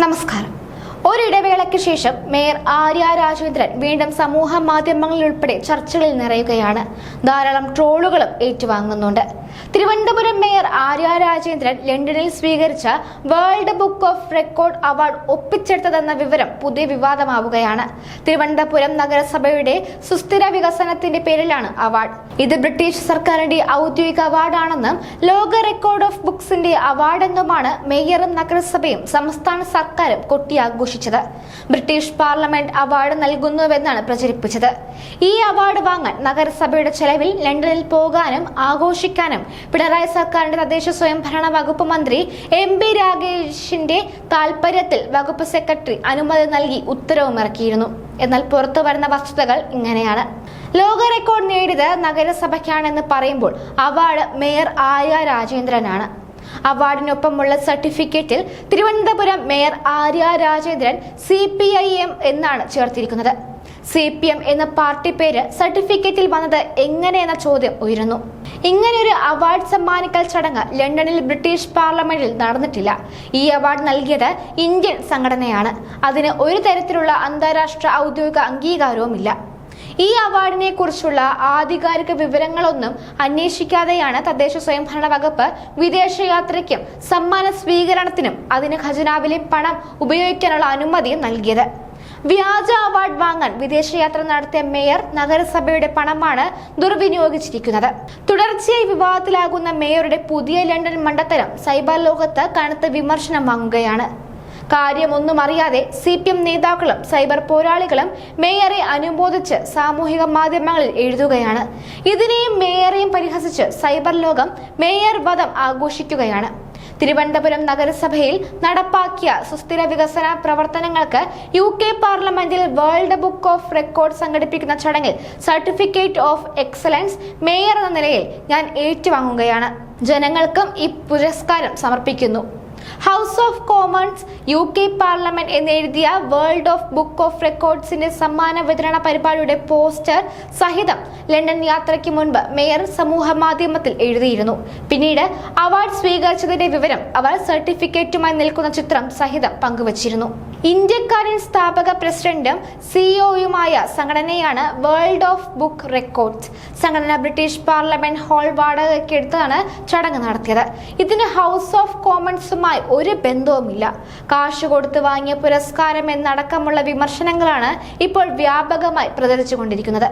നമസ്കാരം. ഒരിടവേളയ്ക്ക് ശേഷം മേയർ ആര്യ രാജേന്ദ്രൻ വീണ്ടും സമൂഹ മാധ്യമങ്ങളിൽ ഉൾപ്പെടെ ചർച്ചകളിൽ നിറയുകയാണ്. ധാരാളം ട്രോളുകളും ഏറ്റുവാങ്ങുന്നുണ്ട്. തിരുവനന്തപുരം മേയർ ആര്യ രാജേന്ദ്രൻ ലണ്ടനിൽ സ്വീകരിച്ച world book of record award ഒപ്പിച്ചെടുത്തതെന്ന വിവരം പുതിയ വിവാദമാവുകയാണ്. തിരുവനന്തപുരം നഗരസഭയുടെ സുസ്ഥിര വികസനത്തിന്റെ പേരിലാണ് അവാർഡ്. ഇത് ബ്രിട്ടീഷ് സർക്കാരിന്റെ ഔദ്യോഗിക അവാർഡാണെന്നും ലോക റെക്കോർഡ് ഓഫ് ബുക്സിന്റെ അവാർഡെന്നുമാണ് മേയറും നഗരസഭയും സംസ്ഥാന സർക്കാരും കൊട്ടിയാഘോഷിച്ചത്. ബ്രിട്ടീഷ് പാർലമെന്റ് അവാർഡ് നൽകുന്നുവെന്നാണ് പ്രചരിപ്പിച്ചത്. ഈ അവാർഡ് വാങ്ങാൻ നഗരസഭയുടെ ചെലവിൽ ലണ്ടനിൽ പോകാനും ആഘോഷിക്കാനും പിണറായി സർക്കാരിന്റെ തദ്ദേശ സ്വയംഭരണ വകുപ്പ് മന്ത്രി എം പി രാഗേഷിന്റെ താൽപര്യത്തിൽ വകുപ്പ് സെക്രട്ടറി അനുമതി നൽകി ഉത്തരവും ഇറക്കിയിരുന്നു എന്നാൽ പുറത്തു വരുന്ന വസ്തുതകൾ ഇങ്ങനെയാണ്. ലോക റെക്കോർഡ് നേടിയത് നഗരസഭയ്ക്കാണെന്ന് പറയുമ്പോൾ അവാർഡ് മേയർ ആര്യ രാജേന്ദ്രനാണ്. അവാർഡിനൊപ്പമുള്ള സർട്ടിഫിക്കറ്റിൽ Thiruvananthapuram mayor Arya Rajendran C P I M എന്നാണ് ചേർത്തിരിക്കുന്നത്. സി പി എം എന്ന പാർട്ടി പേര് സർട്ടിഫിക്കറ്റിൽ വന്നത് എങ്ങനെയെന്ന ചോദ്യം ഉയരുന്നു. ഇങ്ങനെയൊരു അവാർഡ് സമ്മാനിക്കൽ ചടങ്ങ് ലണ്ടനിൽ ബ്രിട്ടീഷ് പാർലമെന്റിൽ നടന്നിട്ടില്ല. ഈ അവാർഡ് നൽകിയത് ഇന്ത്യൻ സംഘടനയാണ്. അതിന് ഒരു തരത്തിലുള്ള അന്താരാഷ്ട്ര ഔദ്യോഗിക അംഗീകാരവുമില്ല. ഈ അവാർഡിനെ കുറിച്ചുള്ള ആധികാരിക വിവരങ്ങളൊന്നും അന്വേഷിക്കാതെയാണ് തദ്ദേശ സ്വയംഭരണ വകുപ്പ് വിദേശയാത്രയ്ക്കും സമ്മാന സ്വീകരണത്തിനും അതിന് ഖജനാവിലെ പണം ഉപയോഗിക്കാനുള്ള അനുമതിയും നൽകിയത്. വ്യാജ അവാർഡ് വാങ്ങാൻ വിദേശയാത്ര നടത്തിയ മേയർ നഗരസഭയുടെ പണമാണ് ദുർവിനിയോഗിച്ചിരിക്കുന്നത്. തുടർച്ചയായി വിവാദത്തിലാകുന്ന മേയറുടെ പുതിയ ലണ്ടൻ മണ്ടത്തരം സൈബർ ലോകത്ത് കനത്ത വിമർശനം വാങ്ങുകയാണ് കാര്യമൊന്നും അറിയാതെ സി പി എം നേതാക്കളും സൈബർ പോരാളികളും മേയറെ അനുമോദിച്ച് സാമൂഹിക മാധ്യമങ്ങളിൽ എഴുതുകയാണ്. ഇതിനെയും മേയറെയും പരിഹസിച്ച് സൈബർ ലോകം മേയർ വധം ആഘോഷിക്കുകയാണ്. തിരുവനന്തപുരം നഗരസഭയിൽ നടപ്പാക്കിയ സുസ്ഥിര വികസന പ്രവർത്തനങ്ങൾക്ക് യു കെ പാർലമെന്റിൽ വേൾഡ് ബുക്ക് ഓഫ് റെക്കോർഡ് സംഘടിപ്പിക്കുന്ന ചടങ്ങിൽ സർട്ടിഫിക്കറ്റ് ഓഫ് എക്സലൻസ് മേയർ എന്ന നിലയിൽ ഞാൻ ഏറ്റുവാങ്ങുകയാണ്. ജനങ്ങൾക്കും ഈ പുരസ്കാരം സമർപ്പിക്കുന്നു. House of Commons U K parliament എന്നെഴുതിയ world of book of റെക്കോർഡ്സിന്റെ സമ്മാന വിതരണ പരിപാടിയുടെ പോസ്റ്റർ സഹിതം ലണ്ടൻ യാത്രയ്ക്ക് മുൻപ് മേയർ സമൂഹ മാധ്യമത്തിൽ എഴുതിയിരുന്നു. പിന്നീട് അവാർഡ് സ്വീകരിച്ചതിന്റെ വിവരം അവർ സർട്ടിഫിക്കറ്റുമായി നിൽക്കുന്ന ചിത്രം സഹിതം പങ്കുവച്ചിരുന്നു. ഇന്ത്യക്കാരൻ സ്ഥാപക പ്രസിഡന്റും സിഇഒയുമായ സംഘടനയാണ് വേൾഡ് ഓഫ് ബുക്ക് റെക്കോർഡ്സ് സംഘടന ബ്രിട്ടീഷ് പാർലമെന്റ് ഹാൾ വാടകയ്ക്കെടുത്താണ് ചടങ്ങ് നടത്തിയത്. ഇതിന് ഹൗസ് ഓഫ് കോമൺസുമായി ഒരു ബന്ധവുമില്ല. കാശ് കൊടുത്ത് വാങ്ങിയ പുരസ്കാരം എന്നടക്കമുള്ള വിമർശനങ്ങളാണ് ഇപ്പോൾ വ്യാപകമായി പ്രചരിച്ചുകൊണ്ടിരിക്കുന്നത്.